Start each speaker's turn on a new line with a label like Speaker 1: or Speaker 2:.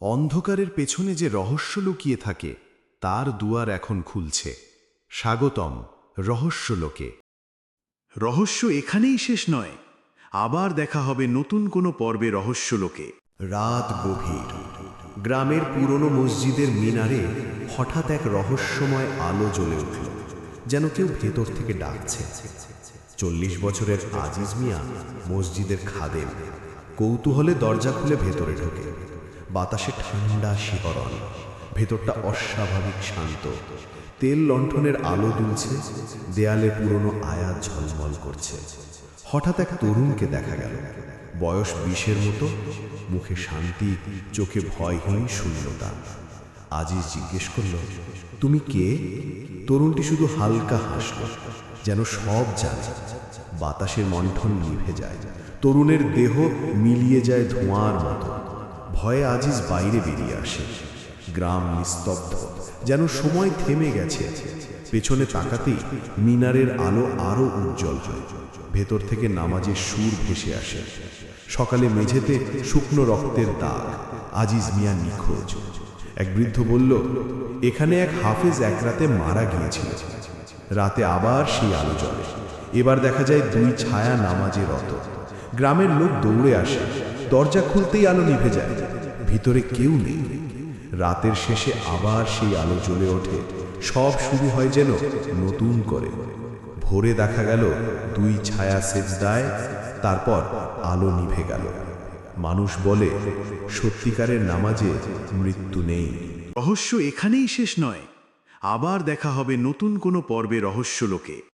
Speaker 1: অন্ধকারের পেছনে যে রহস্য লুকিয়ে থাকে, তার দুয়ার এখন খুলছে। স্বাগতম রহস্যলোকে।
Speaker 2: রহস্য এখানেই শেষ নয়। আবার দেখা হবে নতুন কোনো পর্বে রহস্যলোকে।
Speaker 1: রাত গভীর। গ্রামের পুরনো মসজিদের মিনারে হঠাৎ এক রহস্যময় আলো জ্বলে উঠল, যেন কেউ ভেতর থেকে ডাকছে। চল্লিশ বছরের আজিজ মিয়া মসজিদের খাদেম, কৌতূহলে দরজা খুলে ভেতরে ঢোকে। বাতাসে ঠান্ডা শিহরণ ভেতরটা অস্বাভাবিক শান্ত। তেল লণ্ঠনের আলো দুলছে, দেয়ালে পুরনো আয়াত ঝলমল করছে। হঠাৎ এক তরুণকে দেখা গেল। বয়স বিশের মতো, মুখে শান্তি, চোখে ভয়হীন শূন্যতা। আজিজ জিজ্ঞেস করল, তুমি কে? তরুণটি শুধু হালকা হাসল, যেন সব জানে। বাতাসের মন্ঠন নিভে যায়। তরুণের দেহ মিলিয়ে যায় ধোঁয়ার মতো। ভয়ে আজিজ বাইরে বেরিয়ে আসে। গ্রাম নিস্তব্ধ, যেন সময় থেমে গেছে। পেছনে তাকাতেই মিনারের আলো আরও উজ্জ্বল হয়। ভেতর থেকে নামাজের সুর ভেসে আসে। সকালে মেঝেতে শুকনো রক্তের দাগ, আজিজ মিয়া নিখোঁজ। এক বৃদ্ধ বলল, এখানে এক হাফেজ এক রাতে মারা গিয়েছিল। রাতে আবার সেই আলো জ্বলে। এবার দেখা যায় দুই ছায়া নামাজে রত। গ্রামের লোক দৌড়ে আসে। দরজা খুলতেই আলো নিভে যায়। ভিতরে কেউ নেই। রাতের শেষে আবার সেই আলো জ্বলে ওঠে। সব শুরু হয় যেন নতুন করে। ভোরে দেখা গেল দুই ছায়া সেজদায় তারপর আলো নিভে গেল। মানুষ বলে, সত্যিকারের নামাজে মৃত্যু নেই।
Speaker 2: রহস্য এখানেই শেষ নয়। আবার দেখা হবে নতুন কোনো পর্বে রহস্যলোকে